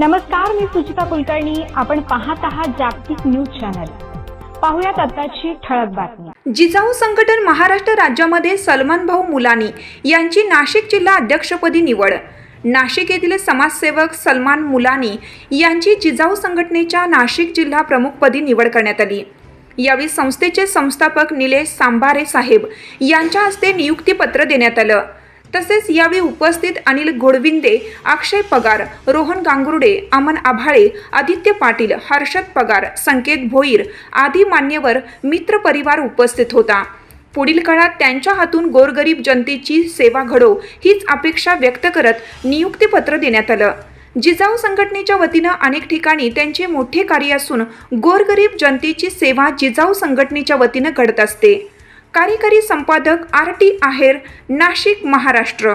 नमस्कार मी सुचिता कुलकर्णी. आपण पाहत आहात जागतिक न्यूज चॅनल. पाहुयात आताची ठळक बातमी. जिजाऊ संघटन महाराष्ट्र राज्यामध्ये सलमान भाऊ मुलानी यांची नाशिक जिल्हा अध्यक्षपदी निवड. नाशिक येथील समाजसेवक सलमान मुलानी यांची जिजाऊ संघटनेच्या नाशिक जिल्हा प्रमुखपदी निवड करण्यात आली. यावेळी संस्थेचे संस्थापक निलेश सांबारे साहेब यांच्या हस्ते नियुक्तीपत्र देण्यात आलं. तसेच यावेळी उपस्थित अनिल घोडविंदे अक्षय पगार रोहन गांगुर्डे अमन आभाळे आदित्य पाटील हर्षद पगार संकेत भोईर आदी मान्यवर मित्र परिवार उपस्थित होता. पुढील काळात त्यांच्या हातून गोरगरीब जनतेची सेवा घडो हीच अपेक्षा व्यक्त करत नियुक्तीपत्र देण्यात आलं. जिजाऊ संघटनेच्या वतीनं अनेक ठिकाणी त्यांचे मोठे कार्य असून गोरगरीब जनतेची सेवा जिजाऊ संघटनेच्या वतीनं घडत असते. कार्यकारी संपादक आर टी आहेर नाशिक महाराष्ट्र.